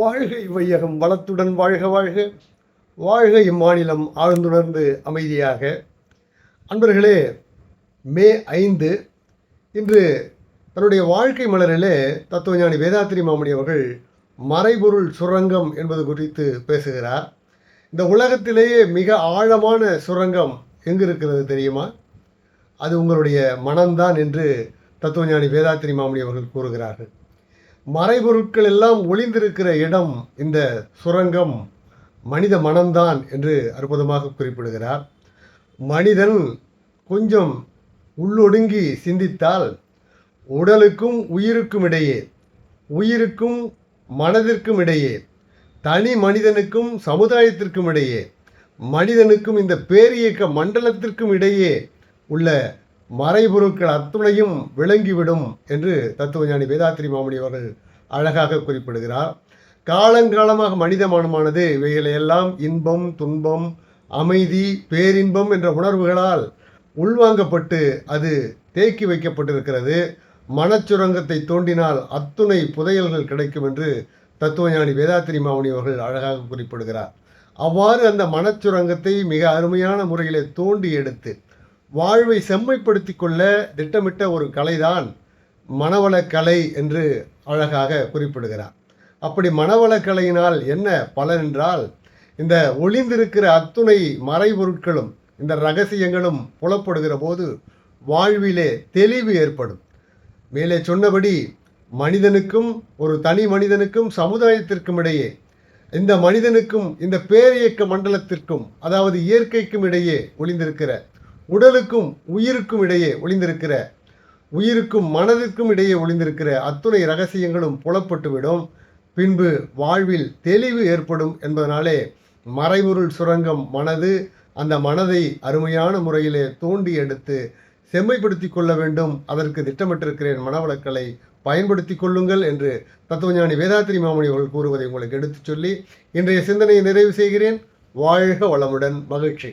வாழ்க இவ்வையகம் வளத்துடன் வாழ்க வாழ்க. வாழ்க இம்மாநிலம் ஆழ்ந்துணர்ந்து அமைதியாக. அன்பர்களே மே ஐந்து இன்று தன்னுடைய வாழ்க்கை மலரிலே தத்துவஞானி வேதாத்திரி மாமணி அவர்கள் மறைபொருள் சுரங்கம் என்பது குறித்து பேசுகிறார். இந்த உலகத்திலேயே மிக ஆழமான சுரங்கம் எங்கு இருக்கிறது தெரியுமா? அது உங்களுடைய மனம்தான் என்று தத்துவஞானி வேதாத்திரி மாமணி அவர்கள் கூறுகிறார்கள். மறைபொருட்கள் எல்லாம் ஒளிந்திருக்கிற இடம் இந்த சுரங்கம் மனித மனம்தான் என்று அற்புதமாக குறிப்பிடுகிறார். மனிதன் கொஞ்சம் உள்ளொடுங்கி சிந்தித்தால் உடலுக்கும் உயிருக்கும் இடையே உயிருக்கும் மனதிற்கும் இடையே தனி மனிதனுக்கும் சமுதாயத்திற்கும் இடையே மனிதனுக்கும் இந்த பேரியக்க மண்டலத்திற்கும் இடையே உள்ள மறைபொருட்கள் அத்துணையும் விளங்கிவிடும் என்று தத்துவஞானி வேதாத்திரி மாமணி அவர்கள் அழகாக குறிப்பிடுகிறார். காலங்காலமாக மனித மனமானது இவைகளையெல்லாம் இன்பம் துன்பம் அமைதி பேரின்பம் என்ற உணர்வுகளால் உள்வாங்கப்பட்டு அது தேக்கி வைக்கப்பட்டிருக்கிறது. மனச்சுரங்கத்தை தோண்டினால் அத்துணை புதையல்கள் கிடைக்கும் என்று தத்துவஞானி வேதாத்திரி மாமணி அவர்கள் அழகாக குறிப்பிடுகிறார். அவ்வாறு அந்த மனச்சுரங்கத்தை மிக அருமையான முறையிலே தோண்டி எடுத்து வாழ்வை செம்மைப்படுத்தி கொள்ள திட்டமிட்ட ஒரு கலைதான் மனவளக்கலை என்று அழகாக குறிப்பிடுகிறார். அப்படி மனவளக்கலையினால் என்ன பலன் என்றால் இந்த ஒளிந்திருக்கிற அத்துணை மறைபொருட்களும் இந்த ரகசியங்களும் புலப்படுகிற போது வாழ்விலே தெளிவு ஏற்படும். மேலே சொன்னபடி மனிதனுக்கும் ஒரு தனி மனிதனுக்கும் சமுதாயத்திற்கும் இடையே இந்த மனிதனுக்கும் இந்த பேரியக்க மண்டலத்திற்கும் அதாவது இயற்கைக்கும் இடையே ஒளிந்திருக்கிற உடலுக்கும் உயிருக்கும் இடையே ஒளிந்திருக்கிற உயிருக்கும் மனதிற்கும் இடையே ஒளிந்திருக்கிற அத்துணை ரகசியங்களும் புலப்பட்டுவிடும். பின்பு வாழ்வில் தெளிவு ஏற்படும் என்பதனாலே மறைபொருள் சுரங்கம் மனது அந்த மனதை அருமையான முறையிலே தோண்டி எடுத்து செம்மைப்படுத்தி கொள்ள வேண்டும். அதற்கு திட்டமிட்டிருக்கிறேன் மனவளக்கலை பயன்படுத்தி கொள்ளுங்கள் என்று தத்துவஞானி வேதாத்திரி மாமணி அவர்கள் கூறுவதை உங்களுக்கு எடுத்துச் சொல்லி இன்றைய சிந்தனையை நிறைவு செய்கிறேன். வாழ்க வளமுடன் மகிழ்ச்சி.